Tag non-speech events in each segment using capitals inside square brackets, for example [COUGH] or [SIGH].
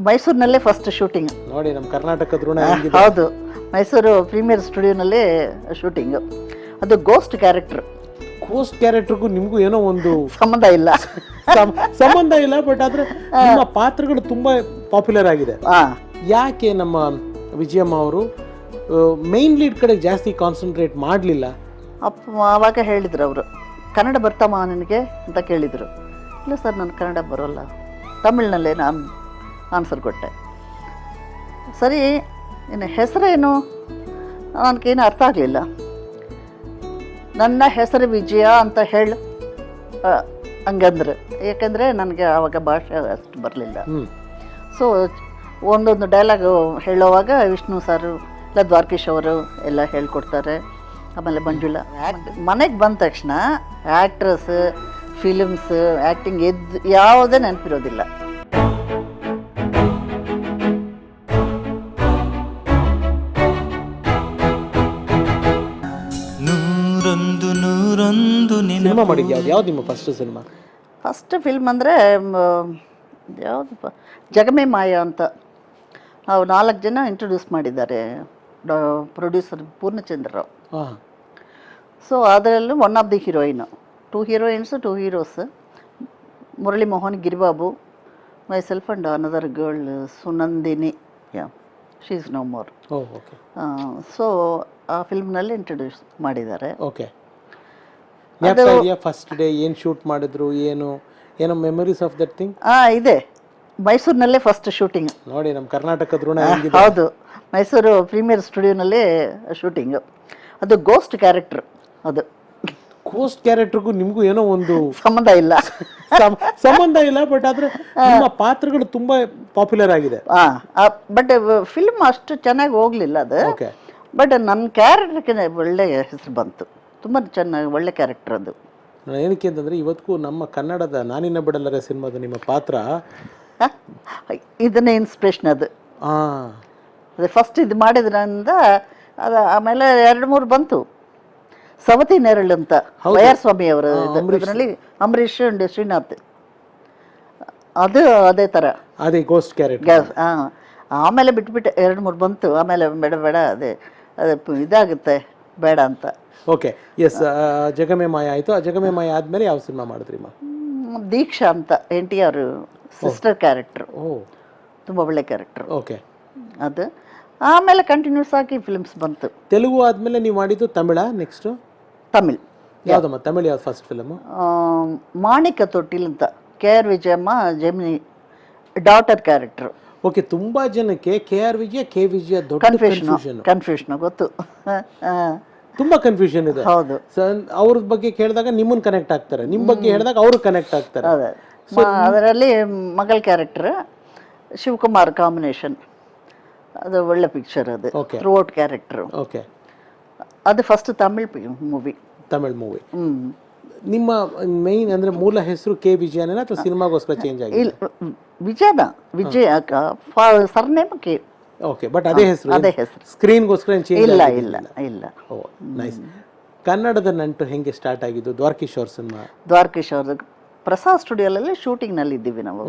ಮೈಸೂರಿನಲ್ಲೇ first shooting ನೋಡಿ ನಮ್ಮ ಕರ್ನಾಟಕದ ಋಣ ಹೆಂಗಿದೆ. ಹೌದು. ಮೈಸೂರು ಪ್ರೀಮಿಯರ್ ಸ್ಟುಡಿಯೋನಲ್ಲೇ ಶೂಟಿಂಗು ಅದು ಗೋಸ್ಟ್ ಕ್ಯಾರೆಕ್ಟರ್ ಗೋಸ್ಟ್ ಕ್ಯಾರೆಕ್ಟರ್ಗೂ ನಿಮಗೂ ಏನೋ ಒಂದು ಸಂಬಂಧ ಇಲ್ಲ. ಸಂ- ಸಂಬಂಧ ಇಲ್ಲ ಬಟ್ ಆದ್ರೆ ನಿಮ್ಮ ಪಾತ್ರಗಳು ತುಂಬಾ ಪಾಪ್ಯುಲರ್ ಆಗಿದೆ. ಹಾಂ. ಯಾಕೆ ನಮ್ಮ ವಿಜಯಮ್ಮ ಅವರು ಮೈನ್ ಲೀಡ್ ಕಡೆ ಜಾಸ್ತಿ ಕಾನ್ಸಂಟ್ರೇಟ್ ಮಾಡಲಿಲ್ಲ? ಅಪ್ಪ ಆವಾಗ ಹೇಳಿದ್ರು ಅವರು. ಕನ್ನಡ ಬರ್ತಮ್ಮ ನನಗೆ ಅಂತ ಕೇಳಿದರು. ಇಲ್ಲ ಸರ್ ನಾನು ಕನ್ನಡ ಬರೋಲ್ಲ. ತಮಿಳ್ನಲ್ಲೇ ನಾನು ಆನ್ಸರ್ ಕೊಟ್ಟೆ. ಸರಿ ಇನ್ನು ಹೆಸರೇನು? ನನಗೇನು ಅರ್ಥ ಆಗಲಿಲ್ಲ. ನನ್ನ ಹೆಸರು ವಿಜಯ ಅಂತ ಹೇಳು. ಹಂಗಂದ್ರೆ. ಏಕೆಂದರೆ ನನಗೆ ಆವಾಗ ಭಾಷೆ ಅಷ್ಟು ಬರಲಿಲ್ಲ. ಸೊ ಒಂದೊಂದು ಡೈಲಾಗ್ ಹೇಳುವಾಗ ವಿಷ್ಣು ಸಾರು ಇಲ್ಲ ದ್ವಾರಕೀಶ್ ಅವರು ಎಲ್ಲ ಹೇಳ್ಕೊಡ್ತಾರೆ. ಆಮೇಲೆ ಮಂಜುಳ. ಮನೆಗೆ ಬಂದ ತಕ್ಷಣ ಆ್ಯಕ್ಟ್ರಸ್ ಫಿಲಿಮ್ಸ್ ಆ್ಯಕ್ಟಿಂಗ್ ಎದ್ದು ಯಾವುದೇ ನೆನಪಿರೋದಿಲ್ಲ. ಸಿನಿಮಾ ಮಾಡಿದ್ದು ಯಾವ್ದು ಯಾವ್ದು ನಿಮ್ಮ ಫಸ್ಟ್ ಸಿನಿಮಾ? ಫಸ್ಟ್ ಫಿಲ್ಮ್ ಅಂದರೆ ಯಾವುದಪ್ಪ? ಜಗಮೇ ಮಾಯ ಅಂತ. ನಾವು ನಾಲ್ಕು ಜನ ಇಂಟ್ರೊಡ್ಯೂಸ್ ಮಾಡಿದ್ದಾರೆ ಪ್ರೊಡ್ಯೂಸರ್ ಪೂರ್ಣಚಂದ್ರರಾವ್ ಹಾಂ. ಸೊ ಅದರಲ್ಲೂ one of the heroine two heroines two heroes Murali Mohan Giribabu myself and another girl Sunandini yeah she is no more okay so ಆ ಫಿಲ್ಮ್ನಲ್ಲಿ ಇಂಟ್ರೊಡ್ಯೂಸ್ ಮಾಡಿದ್ದಾರೆ. ಓಕೆ ಫಸ್ಟ್ ಡೇ ಏನು ಶೂಟ್ ಮಾಡಿದ್ರು ಏನು ಏನೋ ಮೆಮೊರೀಸ್ ಆಫ್ ದಟ್ ಥಿಂಗ್ ಆ ಇದೆ. ಮೈಸೂರಿನಲ್ಲೇ first shooting ನೋಡಿ ನಮ್ಮ ಕರ್ನಾಟಕದ ಋಣ ಹೆಂಗಿದೆ? ಹೌದು. ಮೈಸೂರು ಪ್ರೀಮಿಯರ್ ಸ್ಟುಡಿಯೋನಲ್ಲೇ ಶೂಟಿಂಗು ಅದು ಗೋಸ್ಟ್ ಕ್ಯಾರೆಕ್ಟರ್ ಅದು. ಕೋಸ್ಟ್ ಕ್ಯಾರೆಕ್ಟರ್ಗೂ ನಿಮಗೂ ಏನೋ ಒಂದು ಸಂಬಂಧ ಇಲ್ಲ. ಸಂ- ಸಂಬಂಧ ಇಲ್ಲ ಬಟ್ ಆದ್ರೆ ನಿಮ್ಮ ಪಾತ್ರಗಳು ತುಂಬಾ ಪಾಪ್ಯುಲರ್ ಆಗಿದೆ. ಬಟ್ ಫಿಲ್ಮ್ ಅಷ್ಟು ಚೆನ್ನಾಗಿ ಹೋಗಲಿಲ್ಲ ಅದು. ಓಕೆ ಬಟ್ ನನ್ನ ಕ್ಯಾರೆಕ್ಟರ್ಗೆ ಒಳ್ಳೆ ಹೆಸರು ಬಂತು. ತುಂಬ ಚೆನ್ನಾಗಿ ಒಳ್ಳೆ ಕ್ಯಾರೆಕ್ಟರ್ ಅದು. ನಾನು ಏನಕ್ಕೆ ಅಂತಂದರೆ ಇವತ್ತಿಗೂ ನಮ್ಮ ಕನ್ನಡದ ನಾನಿನ ಬಿಡಲ್ಲರೆ ಸಿನಿಮಾದ ನಿಮ್ಮ ಪಾತ್ರ? ಇದನ್ನೇ ಇನ್ಸ್ಪಿರೇಷನ್ ಅದು. ಹಾಂ ಅದೇ ಫಸ್ಟ್ ಇದು ಮಾಡಿದ್ರಿಂದ ಅದು ಆಮೇಲೆ ಎರಡು ಮೂರು ಬಂತು. ಸವತಿ ನೆರಳು ಅಂತ ವೈಆರ್ ಸ್ವಾಮಿ ಅವರು ಇದರಲ್ಲಿ ಅಂಬರೀಷ್ ಅಂಡ್ ಶ್ರೀನಾಥ್. ಅದು ಅದೇ ಥರ ಅದೇ ಗೋಸ್ಟ್ ಕ್ಯಾರೆಕ್ಟರ್ ಗ್ಯಾಸ್ ಹಾಂ ಆಮೇಲೆ ಬಿಟ್ಬಿಟ್ಟು ಎರಡು ಮೂರು ಬಂತು. ಆಮೇಲೆ ಬೇಡ ಬೇಡ ಅದೇ ಅದೇ ಪ- ಇದಾಗುತ್ತೆ. ಬೇಡ ಅಂತ. ಓಕೆ ಎಸ್ ಜಗಮೆ ಮಾಯ ಆಯಿತು. ಆ ಜಗಮೆ ಮಾಯ ಆದ್ಮೇಲೆ ಯಾವ ಸಿನಿಮಾ ಮಾಡಿದ್ರಿ ಮಾ ದೀಕ್ಷಾ ಅಂತ N T R sister character ಓ ತುಂಬ ಒಳ್ಳೆ ಕ್ಯಾರೆಕ್ಟ್ರು ಓಕೆ. ಅದು. ಆಮೇಲೆ ಕಂಟಿನ್ಯೂಸ್ ಆಗಿ ಫಿಲ್ಮ್ಸ್ ಬಂತು. ತೆಲುಗು ಆದ್ಮೇಲೆ ನೀವು ಮಾಡಿದ್ದು ತಮಿಳ ನೆಕ್ಸ್ಟ್ ತಮಿಳ್. ಯಾವ್ದಮ್ಮ? ತಮಿಳ್ ಯಾವ್ದು ಫಸ್ಟ್ ಫಿಲಮ್ ಮಾಣಿಕ ತೊಟ್ಟಿಲ್ ಅಂತ. K R Vijayamma Gemini daughter character okay ತುಂಬಾ ಜನಕ್ಕೆ K R Vijaya K Vijaya ದೊಡ್ಡ ಕನ್ಫ್ಯೂಷನ್ ಕನ್ಫ್ಯೂಷನ್ ಗೊತ್ತು. [LAUGHS] ತುಂಬಾ ಕನ್ಫ್ಯೂಷನ್ ಇದೆ. ಹೌದು. ಅವ್ರ ಬಗ್ಗೆ ಕೇಳಿದಾಗ ನಿಮ್ಮನ್ನ ಕನೆಕ್ಟ್ ಆಗ್ತಾರೆ. ನಿಮ್ ಬಗ್ಗೆ ಹೇಳಿದಾಗ ಅವ್ರು ಕನೆಕ್ಟ್ ಆಗ್ತಾರೆ. ಅದೇ. ಮ- ಅದರಲ್ಲಿ ಮಗಳ ಕ್ಯಾರೆಕ್ಟರ್ ಶಿವಕುಮಾರ್ ಕಾಂಬಿನೇಷನ್ ಅದು ಒಳ್ಳೆ ಪಿಕ್ಚರ್ ಅದು. Okay. Throughout character okay ಅದು first Tamil movie Tamil movie ಹ್ಞೂ ನಿಮ್ಮ ಮೈನ್ ಅಂದ್ರೆ ಮೂಲ ಹೆಸರು ಕೆ ವಿಜಯನ ಅಥವಾ ಸಿನಿಮಾಗೋಸ್ಕರ ಚೇಂಜ್ ಆಗಿದೆ? ಇಲ್ಲ ವಿಜಯನ. Vijaya surname K okay but ಅದೇ ಹೆಸರು ಅದೇ ಹೆಸರು. ಸ್ಕ್ರೀನ್ಗೋಸ್ಕರ ಇಲ್ಲ ಇಲ್ಲ ಇಲ್ಲ. ಓ ನೈಸ್ ಕನ್ನಡದ ನಂಟು ಹೆಂಗೆ ಸ್ಟಾರ್ಟ್ ಆಗಿದ್ದು? ದ್ವಾರಕಿಶೋರ್ ಸಿನಿಮಾ? ದ್ವಾರಕೀಶ್ ಅವ್ರದ್ದು ಪ್ರಸಾದ್ ಸ್ಟುಡಿಯೋಲಲ್ಲಿ ಶೂಟಿಂಗ್ನಲ್ಲಿ ಇದ್ದೀವಿ ನಾವು.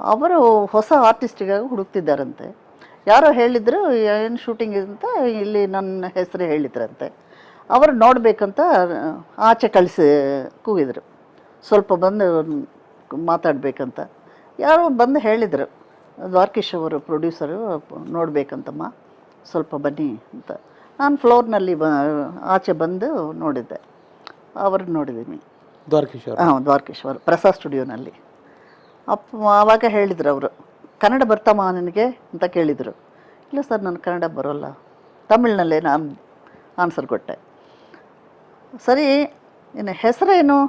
ಅವರು ಹೊಸ ಆರ್ಟಿಸ್ಟಿಗಾಗಿ ಹುಡುಕ್ತಿದ್ದಾರಂತೆ. ಯಾರೋ ಹೇಳಿದ್ರು ಏನು ಶೂಟಿಂಗ್ ಅಂತ ಇಲ್ಲಿ ನನ್ನ ಹೆಸರು ಹೇಳಿದ್ರಂತೆ. ಅವರು ನೋಡಬೇಕಂತ ಆಚೆ ಕಳಿಸಿ ಕೂಗಿದ್ರು. ಸ್ವಲ್ಪ ಬಂದು ಮಾತಾಡಬೇಕಂತ. ಯಾರೋ ಬಂದು ಹೇಳಿದರು. ದ್ವಾರಕೀಶ್ ಅವರು ಪ್ರೊಡ್ಯೂಸರು ನೋಡಬೇಕಂತಮ್ಮ. ಸ್ವಲ್ಪ ಬನ್ನಿ ಅಂತ. ನಾನು ಫ್ಲೋರ್ನಲ್ಲಿ ಬ ಆಚೆ ಬಂದು ನೋಡಿದ್ದೆ. ಅವ್ರನ್ನ ನೋಡಿದ್ದೀನಿ. ದ್ವಾರಕೀಶ್ವರ ಹಾಂ ದ್ವಾರಕೀಶ್ವರ ಪ್ರಸಾದ್ ಸ್ಟುಡಿಯೋನಲ್ಲಿ. ಅಪ್ಪ ಆವಾಗ ಹೇಳಿದರು ಅವರು ಕನ್ನಡ ಬರ್ತಮ್ಮ ನಿನಗೆ ಅಂತ ಕೇಳಿದರು. ಇಲ್ಲ ಸರ್ ನಾನು ಕನ್ನಡ ಬರೋಲ್ಲ. ತಮಿಳ್ನಲ್ಲೇ ನಾನು ಆನ್ಸರ್ ಕೊಟ್ಟೆ. ಸರಿ ಇನ್ನು ಹೆಸರೇನು?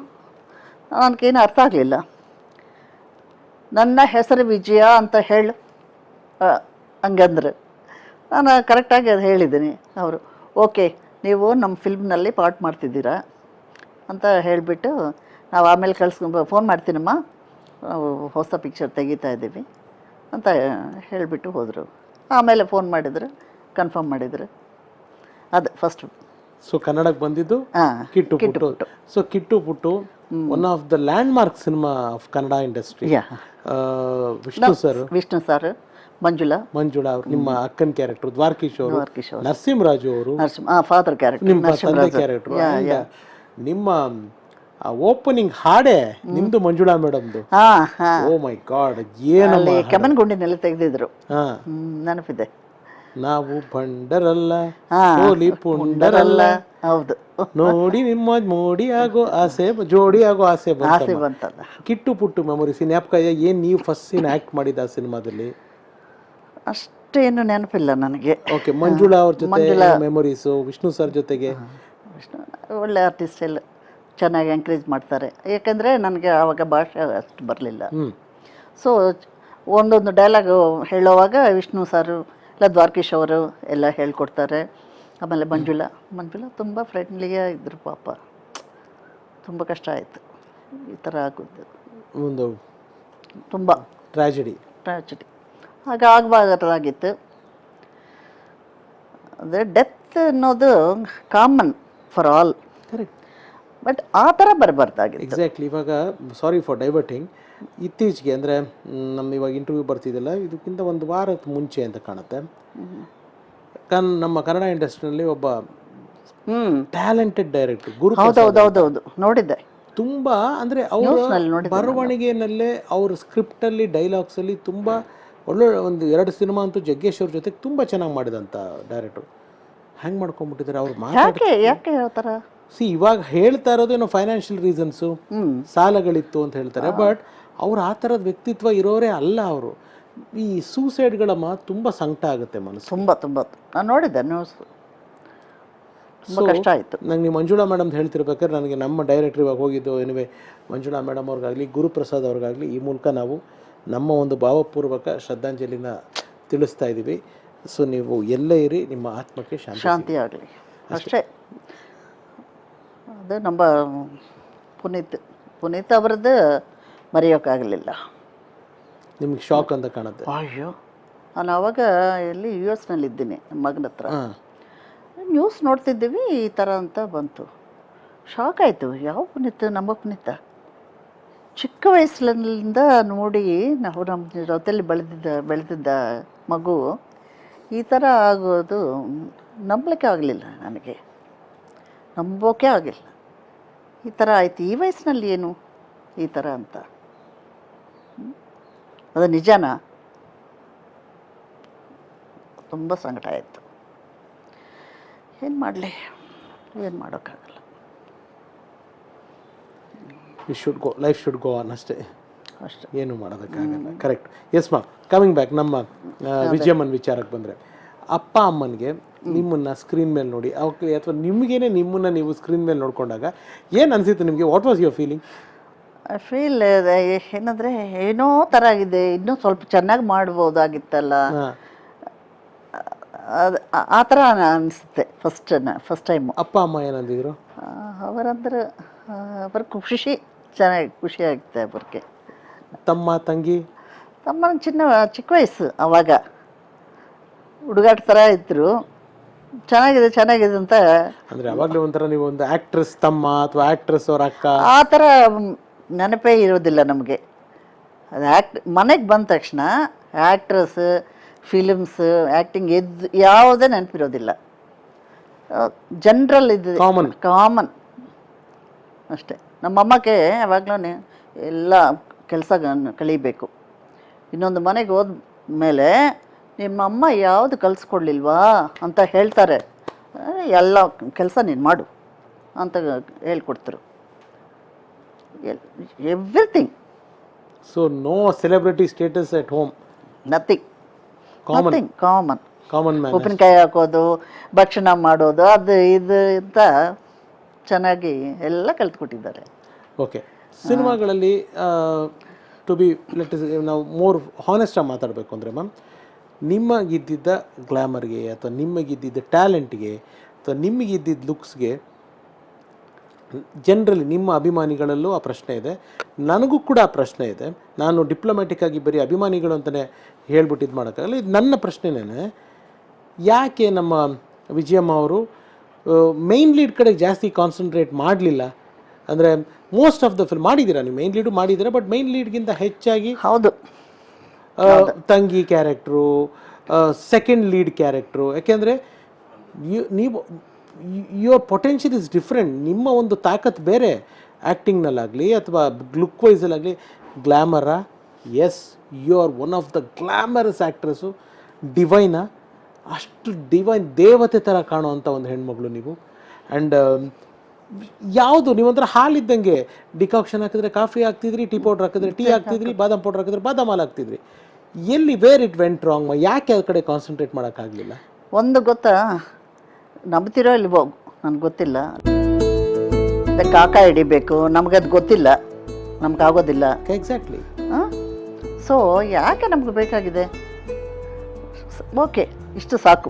ನನಗೇನು ಅರ್ಥ ಆಗಲಿಲ್ಲ. ನನ್ನ ಹೆಸರು ವಿಜಯ ಅಂತ ಹೇಳು. ಹಂಗಂದ್ರೆ. ನಾನು ಕರೆಕ್ಟಾಗಿ ಅದು ಹೇಳಿದ್ದೀನಿ ಅವರು. ಓಕೆ, ನೀವು ನಮ್ಮ ಫಿಲ್ಮ್ನಲ್ಲಿ ಪಾರ್ಟ್ ಮಾಡ್ತಿದ್ದೀರಾ? ಅಂತ ಹೇಳಿಬಿಟ್ಟು ನಾವು ಆಮೇಲೆ ಕಳ್ಸ್ಕೊಂಡು ಫೋನ್ ಮಾಡ್ತೀನಮ್ಮ. ನಾವು ಹೊಸ ಪಿಕ್ಚರ್ ತೆಗಿತಾ ಇದ್ದೀವಿ ಅಂತ ಹೇಳಿಬಿಟ್ಟು ಹೋದರು. ಆಮೇಲೆ ಫೋನ್ ಮಾಡಿದ್ರು ಕನ್ಫರ್ಮ್ ಮಾಡಿದರು. ಅದು ಫಸ್ಟು ಸೊ ಕನ್ನಡಕ್ಕೆ ಬಂದಿದ್ದು Kittu Puttu so Kittu Puttu one of the landmark cinema of Kannada industry Vishnu sir Vishnu sir Manjula Manjula ಅವರು ನಿಮ್ಮ ಅಕ್ಕನ ಕ್ಯಾರೆಕ್ಟರ್ ದ್ವಾರಕೀಶ್ ಅವರು ನರಸಿಂಹರಾಜು ಅವರು. ಫಾದರ್ ಕ್ಯಾರೆಕ್ಟರ್ ನಿಮ್ಮ ತಂದೆ ಕ್ಯಾರೆಕ್ಟರ್ ನಿಮ್ಮ ಓಪನಿಂಗ್ ಹಾಡೇ ನಿಮ್ದು ಮಂಜುಳಾ ಮೇಡಮ್ದು. ಓ ಮೈ ಗಾಡ್ ಏನಮ್ಮ ಗುಂಡಿ ಕೆಮ್ಮನ್ಗುಂಡಿನಲ್ಲಿ ತೆಗೆದಿದ್ರು. ಹಾ. ಹ್ಮ್, ನೆನಪಿದೆ. ನಾವು ಬಂಡರಲ್ಲ. ಹೋಲಿ ಪುಂಡರಲ್ಲ. ಹೌದು. ನೋಡಿ ನಿಮ್ಮ ಮೋಡಿ ಆಗೋ ಆಸೆ ಜೋಡಿ ಆಗೋ ಆಸೆ ಬಂತ ಆಸೆ ಬಂತಲ್ಲ. ಕಿಟ್ಟು ಪುಟ್ಟು ಮೆಮೊರಿ ಜ್ಞಾಪಕ ಏನ್ ನೀವು ಫಸ್ಟ್ ಸೀನ್ ಆಕ್ಟ್ ಮಾಡಿದ ಆ ಸಿನಿಮಾದಲ್ಲಿ? ಅಷ್ಟೇನು ನೆನಪಿಲ್ಲ ನನಗೆ. ಓಕೆ ಮಂಜುಳಾ ಅವ್ರ ಜೊತೆ ಮೆಮೊರೀಸು ವಿಷ್ಣು ಸರ್ ಜೊತೆಗೆ? ವಿಷ್ಣು ಒಳ್ಳೆ ಆರ್ಟಿಸ್ಟ್ ಎಲ್ಲ ಚೆನ್ನಾಗಿ ಎಂಕರೇಜ್ ಮಾಡ್ತಾರೆ. ಯಾಕಂದರೆ ನನಗೆ ಆವಾಗ ಭಾಷೆ ಅಷ್ಟು ಬರಲಿಲ್ಲ. ಸೊ ಒಂದೊಂದು ಡೈಲಾಗ್ ಹೇಳುವಾಗ ವಿಷ್ಣು ಸಾರು ಇಲ್ಲ ದ್ವಾರಕೀಶ್ ಅವರು ಎಲ್ಲ ಹೇಳ್ಕೊಡ್ತಾರೆ. ಆಮೇಲೆ ಮಂಜುಳಾ ಮಂಜುಳಾ ತುಂಬ ಫ್ರೆಂಡ್ಲಿಯೇ ಇದ್ರು ಪಾಪ. ತುಂಬ ಕಷ್ಟ ಆಯಿತು. ಈ ಥರ ಆಗೋದು. ಒಂದು ತುಂಬ ಟ್ರಾಜಿಡಿ ಟ್ರಾಜಿಡಿ ಆಗ ಆಗಬಾರ್ದಾಗಿತ್ತು. ಅಂದರೆ ಡೆತ್ ಅನ್ನೋದು common for all correct but ಆ ಥರ ಬರಬಾರ್ದಾಗಿತ್ತು. ಎಕ್ಸಾಕ್ಟ್ಲಿ ಇವಾಗ ಸಾರಿ ಫಾರ್ ಡೈವರ್ಟಿಂಗ್ ಇತ್ತೀಚೆಗೆ ಅಂದರೆ ನಮ್ಮ ಇವಾಗ ಇಂಟರ್ವ್ಯೂ ಬರ್ತಿದ್ದಲ್ಲ ಇದಕ್ಕಿಂತ ಒಂದು ವಾರದ ಮುಂಚೆ ಅಂತ ಕಾಣುತ್ತೆ. ಕನ್ ನಮ್ಮ ಕನ್ನಡ ಇಂಡಸ್ಟ್ರಿನಲ್ಲಿ ಒಬ್ಬ ಟ್ಯಾಲೆಂಟೆಡ್ ಡೈರೆಕ್ಟರ್ ಗುರು ಹೌದೌದೌದೌದು ನೋಡಿದ್ದೆ. ತುಂಬಾ ಅಂದ್ರೆ ಅವರ ಬರವಣಿಗೆಯಲ್ಲೇ ಸ್ಕ್ರಿಪ್ಟ್ ಅವ್ರ ಸ್ಕ್ರಿಪ್ಟಲ್ಲಿ ಡೈಲಾಗ್ಸಲ್ಲಿ ತುಂಬ ಒಳ್ಳೊಳ್ಳೆ ಒಂದು ಎರಡು ಸಿನಿಮಾ ಅಂತೂ ಜಗ್ಗೇಶ್ ಅವ್ರ ಜೊತೆ ತುಂಬ ಚೆನ್ನಾಗಿ ಮಾಡಿದಂಥ ಡೈರೆಕ್ಟ್ರು ಹ್ಯಾಂಗ್ ಮಾಡ್ಕೊಂಡ್ಬಿಟ್ಟಿದ್ದಾರೆ ಅವ್ರು ಮಾತಾಡ್ತಾರೆ ಯಾಕೆ ಯಾಕೆ ಹೇಳ್ತಾರ? ಸಿ ಇವಾಗ ಹೇಳ್ತಾ ಇರೋದು ಏನೋ ಫೈನಾನ್ಷಿಯಲ್ ರೀಸನ್ಸು ಸಾಲಗಳಿತ್ತು ಅಂತ ಹೇಳ್ತಾರೆ. ಬಟ್ ಅವ್ರು ಆ ಥರದ ವ್ಯಕ್ತಿತ್ವ ಇರೋರೇ ಅಲ್ಲ ಅವರು. ಈ ಸೂಸೈಡ್ಗಳ ಮಾತು ತುಂಬ ಸಂಕಟ ಆಗುತ್ತೆ ಮನಸ್ಸು ತುಂಬ ತುಂಬ. ನಾನು ನೋಡಿದ್ದೆ ನ್ಯೂಸ್ ಕಷ್ಟ ಆಯಿತು. ನಂಗೆ ನೀವು ಮಂಜುಳಾ ಮೇಡಮ್ ಹೇಳ್ತಿರ್ಬೇಕಾದ್ರೆ ನನಗೆ ನಮ್ಮ ಡೈರೆಕ್ಟ್ರ್ ಇವಾಗ ಹೋಗಿದ್ದು. ಏನಿವೆ ಮಂಜುಳಾ ಮೇಡಮ್ ಅವ್ರಿಗಾಗಲಿ ಗುರುಪ್ರಸಾದ್ ಅವ್ರಿಗಾಗಲಿ ಈ ಮೂಲಕ ನಾವು ನಮ್ಮ ಒಂದು ಭಾವಪೂರ್ವಕ ಶ್ರದ್ಧಾಂಜಲಿನ ತಿಳಿಸ್ತಾ ಇದ್ದೀವಿ ಸೊ ನೀವು ಎಲ್ಲೇ ಇರಿ ನಿಮ್ಮ ಆತ್ಮಕ್ಕೆ ಶಾಂತಿ ಆಗಲಿ ಅಷ್ಟೇ. ಅದು ನಮ್ಮ ಪುನೀತ್ ಪುನೀತ್ ಅವರದ್ದು ಮರೆಯೋಕ್ಕಾಗಲಿಲ್ಲ ನಿಮ್ಗೆ ಶಾಕ್ ಅಂತ ಕಾಣುತ್ತೆ. ಅಯ್ಯೋ. ನಾನು ಅವಾಗ ಇಲ್ಲಿ ಯು ಎಸ್ನಲ್ಲಿ ಇದ್ದೀನಿ ನಮ್ಮ ಮಗನ ಹತ್ರ. ನ್ಯೂಸ್ ನೋಡ್ತಿದ್ದೀವಿ ಈ ಥರ ಅಂತ ಬಂತು. ಶಾಕ್ ಆಯಿತು ಯಾವ ಪುನೀತ್ ನಮ್ಮ ಪುನೀತ? ಚಿಕ್ಕ ವಯಸ್ಸಿನಿಂದ ನೋಡಿ ನಾವು ನಮ್ಮ ಜೊತೆಯಲ್ಲಿ ಬೆಳೆದಿದ್ದ ಬೆಳೆದಿದ್ದ ಮಗು ಈ ಥರ ಆಗೋದು ನಂಬಲಿಕ್ಕೆ ಆಗಲಿಲ್ಲ ನನಗೆ. ನಂಬೋಕೆ ಆಗಿಲ್ಲ ಈ ಥರ ಆಯ್ತು. ಈ ವಯಸ್ಸಿನಲ್ಲಿ ಏನು ಈ ಥರ ಅಂತ? ಅದು ನಿಜಾನ? ತುಂಬ ಸಂಕಟ ಆಯಿತು. ಏನು ಮಾಡಲಿ? ಏನು ಮಾಡೋಕ್ಕಾಗಲ್ಲ. You should go life should go on ಅಷ್ಟೇ. ಅಷ್ಟೇ. ಏನು ಮಾಡೋದಕ್ಕಾಗಲ್ಲ. Correct yes ma'am coming back ನಮ್ಮ ವಿಜಯಮನ್ ವಿಜಯಮ್ಮನ್ ವಿಚಾರಕ್ಕೆ ಬಂದರೆ. ಅಪ್ಪ ಅಮ್ಮನಿಗೆ ನಿಮ್ಮನ್ನ ಸ್ಕ್ರೀನ್ ಮೇಲೆ ನೋಡಿ. ಅಥವಾ ನಿಮಗೇನೆ ನಿಮ್ಮನ್ನ ನೀವು ಸ್ಕ್ರೀನ್ ಮೇಲೆ ನೋಡ್ಕೊಂಡಾಗ ಏನು ಅನಿಸಿತ್ತು ನಿಮಗೆ? What was your feeling feel ಏನಂದರೆ ಏನೋ ಥರ ಆಗಿದೆ. ಇನ್ನೂ ಸ್ವಲ್ಪ ಚೆನ್ನಾಗಿ ಮಾಡ್ಬೋದಾಗಿತ್ತಲ್ಲ. ಆ- ತರ ಥರ ಅನಿಸುತ್ತೆ ಫಸ್ಟ್ ಫಸ್ಟ್ ಟೈಮ್ ಅಪ್ಪ ಅಮ್ಮ ಏನಂದಿದ್ರು? ಅವರಂದ್ರೆ ಅವ್ರ ಖುಷಿ ಚೆನ್ನಾಗಿ ಖುಷಿ ಆಗುತ್ತೆ ಅವ್ರಿಗೆ. ತಮ್ಮ ತಂಗಿ? ತಮ್ಮನ ಚಿನ್ನ ಚಿಕ್ಕ ವಯಸ್ಸು ಅವಾಗ. ಹುಡುಗಾಟ ಥರ ಇದ್ರು. ಚೆನ್ನಾಗಿದೆ ಚೆನ್ನಾಗಿದೆ ಅಂತ. ಅಂದ್ರೆ ಯಾವಾಗ್ಲೂ ಒಂಥರ ನೀವು ಒಂದು ಆಕ್ಟ್ರೆಸ್ ತಮ್ಮ ಅಥವಾ ಆಕ್ಟ್ರೆಸ್ ಅವ್ರ ಅಕ್ಕ? ಆ ಥರ ನೆನಪೇ ಇರೋದಿಲ್ಲ ನಮಗೆ. ಅದು ಆ್ಯಕ್ಟ್ ಮನೆಗೆ ಬಂದ ತಕ್ಷಣ ಆ್ಯಕ್ಟ್ರಸ್ ಫಿಲಿಮ್ಸ್ ಆ್ಯಕ್ಟಿಂಗ್ ಎದ್ದು ಯಾವುದೇ ನೆನಪಿರೋದಿಲ್ಲ. ಜನ್ರಲ್ ಇದು ಕಾಮನ್ ಕಾಮನ್ ಅಷ್ಟೇ. ನಮ್ಮಮ್ಮಕ್ಕೆ ಯಾವಾಗಲೂ ಎಲ್ಲ ಕೆಲಸ ಕಲಿಬೇಕು. ಇನ್ನೊಂದು ಮನೆಗೆ ಹೋದ ಮೇಲೆ ನಿಮ್ಮಮ್ಮ ಯಾವುದು ಕಲಿಸ್ಕೊಡ್ಲಿಲ್ವಾ ಅಂತ ಹೇಳ್ತಾರೆ. ಎಲ್ಲ ಕೆಲಸ ನೀನು ಮಾಡು ಅಂತ ಹೇಳ್ಕೊಡ್ತರು. Everything. So no celebrity status at home nothing common nothing common common ಉಪ್ಪಿನಕಾಯಿ ಹಾಕೋದು ಭಕ್ಷಣ ಮಾಡೋದು ಅದು ಇದು ಅಂತ ಚೆನ್ನಾಗಿ ಎಲ್ಲ ಕಲ್ತ್ಕೊಟ್ಟಿದ್ದಾರೆ. ಓಕೆ ಸಿನಿಮಾಗಳಲ್ಲಿ ಟು ಬಿ ಲೆಟ್ ನಾವು ಮೋರ್ ಹಾನೆಸ್ಟಾಗಿ ಮಾತಾಡಬೇಕು ಅಂದರೆ ಮ್ಯಾಮ್ ನಿಮಗಿದ್ದಿದ್ದ ಗ್ಲ್ಯಾಮರ್ಗೆ ಅಥವಾ ನಿಮಗಿದ್ದಿದ್ದ ಟ್ಯಾಲೆಂಟ್ಗೆ ಅಥವಾ ನಿಮಗಿದ್ದಿದ್ದ ಲುಕ್ಸ್ಗೆ ಜನರಲಿ ನಿಮ್ಮ ಅಭಿಮಾನಿಗಳಲ್ಲೂ ಆ ಪ್ರಶ್ನೆ ಇದೆ. ನನಗೂ ಕೂಡ ಆ ಪ್ರಶ್ನೆ ಇದೆ. ನಾನು ಡಿಪ್ಲೊಮ್ಯಾಟಿಕ್ ಆಗಿ ಬರೀ ಅಭಿಮಾನಿಗಳು ಅಂತಲೇ ಹೇಳ್ಬಿಟ್ಟು ಇದು ಮಾಡೋಕ್ಕಾಗಲ್ಲ ಇದು ನನ್ನ ಪ್ರಶ್ನೆನೇ ಯಾಕೆ ನಮ್ಮ ವಿಜಯಮ್ಮ ಅವರು ಮೈನ್ ಲೀಡ್ ಕಡೆ ಜಾಸ್ತಿ ಕಾನ್ಸಂಟ್ರೇಟ್ ಮಾಡಲಿಲ್ಲ? ಅಂದರೆ ಮೋಸ್ಟ್ ಆಫ್ ದ ಫಿಲ್ಮ್ ಮಾಡಿದ್ದೀರಾ ನೀವು? ಮೈನ್ ಲೀಡು ಮಾಡಿದ್ದೀರಾ? ಬಟ್ ಮೈನ್ ಲೀಡ್ಗಿಂತ ಹೆಚ್ಚಾಗಿ ಹೌದು. ತಂಗಿ ಕ್ಯಾರೆಕ್ಟ್ರು ಸೆಕೆಂಡ್ ಲೀಡ್ ಕ್ಯಾರೆಕ್ಟ್ರು. ಯಾಕೆಂದರೆ ನೀವು ಯುವರ್ ಪೊಟೆನ್ಷಿಯಲ್ ಇಸ್ ಡಿಫ್ರೆಂಟ್ ನಿಮ್ಮ ಒಂದು ತಾಕತ್ ಬೇರೆ ಆ್ಯಕ್ಟಿಂಗ್ನಲ್ಲಾಗಲಿ ಅಥವಾ ಲುಕ್ ವೈಸಲ್ಲಾಗಲಿ ಗ್ಲ್ಯಾಮರಾ yes you are one of the glamorous actress ಡಿವೈನ ಅಷ್ಟು ಡಿವೈನ್ ದೇವತೆ ಥರ ಕಾಣುವಂಥ ಒಂದು ಹೆಣ್ಮಗಳು ನೀವು. ಆ್ಯಂಡ್ ಯಾವುದು? ನೀವಂದ್ರ ಹಾಲು ಇದ್ದಂಗೆ ಡಿಕಾಕ್ಷನ್ ಹಾಕಿದ್ರೆ ಕಾಫಿ ಹಾಕ್ತಿದ್ರಿ ಟೀ ಪೌಡ್ರ್ ಹಾಕಿದ್ರೆ ಟೀ ಹಾಕ್ತಿದ್ರಿ ಬಾದಾಮ್ ಪೌಡ್ರ್ ಹಾಕಿದ್ರೆ ಬಾದಾಮ್ ಹಾಲು ಹಾಕ್ತಿದ್ರಿ. ಎಲ್ಲಿ ವೇರ್ ಇಟ್ ವೆಂಟ್ ರಾಂಗ್ ಯಾಕೆ ಅದ್ರ ಕಡೆ ಕಾನ್ಸಂಟ್ರೇಟ್ ಮಾಡೋಕ್ಕಾಗಲಿಲ್ಲ ಒಂದು ಗೊತ್ತಾ? ನಂಬ್ತಿರೋ ಇಲ್ವೋ? ನನಗೆ ಗೊತ್ತಿಲ್ಲ. ಕಾಕಾ ಹಿಡಿಬೇಕು ಅದು ಗೊತ್ತಿಲ್ಲ. ನಮಗಾಗೋದಿಲ್ಲ ಎಕ್ಸಾಕ್ಟ್ಲಿ ಸೊ ಯಾಕೆ ನಮ್ಗೆ ಬೇಕಾಗಿದೆ? ಓಕೆ ಇಷ್ಟು ಸಾಕು.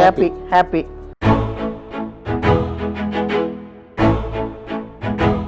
Happy happy